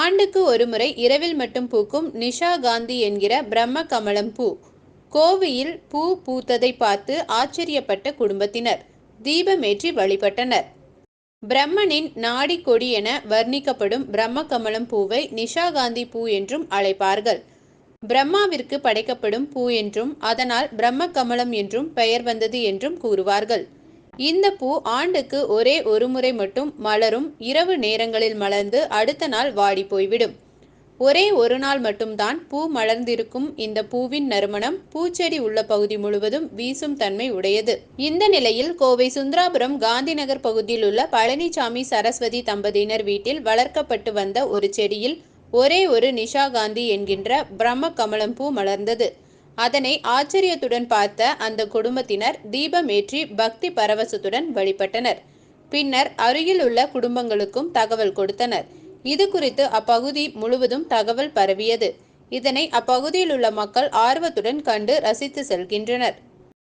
ஆண்டுக்கு ஒருமுறை இரவில் மட்டும் பூக்கும் நிஷா காந்தி என்கிற பிரம்ம கமலம் பூ. கோவையில் பூ பூத்ததை பார்த்து ஆச்சரியப்பட்ட குடும்பத்தினர். தீபமேற்றி வழிபட்டனர். பிரம்மனின் நாடி கொடி என வர்ணிக்கப்படும் பிரம்ம கமலம் பூவை நிஷா காந்தி பூ என்றும் அழைப்பார்கள். பிரம்மாவிற்கு படைக்கப்படும் பூ என்றும் அதனால் பிரம்ம கமலம் என்றும் பெயர் வந்தது என்றும் கூறுவார்கள். இந்த பூ ஆண்டுக்கு ஒரே ஒரு முறை மட்டும் மலரும் இரவு நேரங்களில் மலர்ந்து அடுத்த நாள் வாடி போய்விடும். ஒரே ஒரு நாள் மட்டும்தான் பூ மலர்ந்திருக்கும் இந்த பூவின் நறுமணம் பூச்செடி உள்ள பகுதி முழுவதும் வீசும் தன்மை உடையது. இந்த நிலையில் கோவை சுந்தராபுரம் காந்திநகர் பகுதியில் உள்ள பழனிசாமி சரஸ்வதி தம்பதியினர் வீட்டில் வளர்க்கப்பட்டு வந்த ஒரு செடியில் ஒரே ஒரு நிஷா காந்தி என்கின்ற பிரம்ம கமலம் பூ மலர்ந்தது. அதனை ஆச்சரியத்துடன் பார்த்த அந்த குடும்பத்தினர் தீபமேற்றி பக்தி பரவசத்துடன் வழிபட்டனர். பின்னர் அருகில் உள்ள குடும்பங்களுக்கும் தகவல் கொடுத்தனர். இது குறித்து அப்பகுதி முழுவதும் தகவல் பரவியது. இதனை அப்பகுதியில் உள்ள மக்கள் ஆர்வத்துடன் கண்டு ரசித்து செல்கின்றனர்.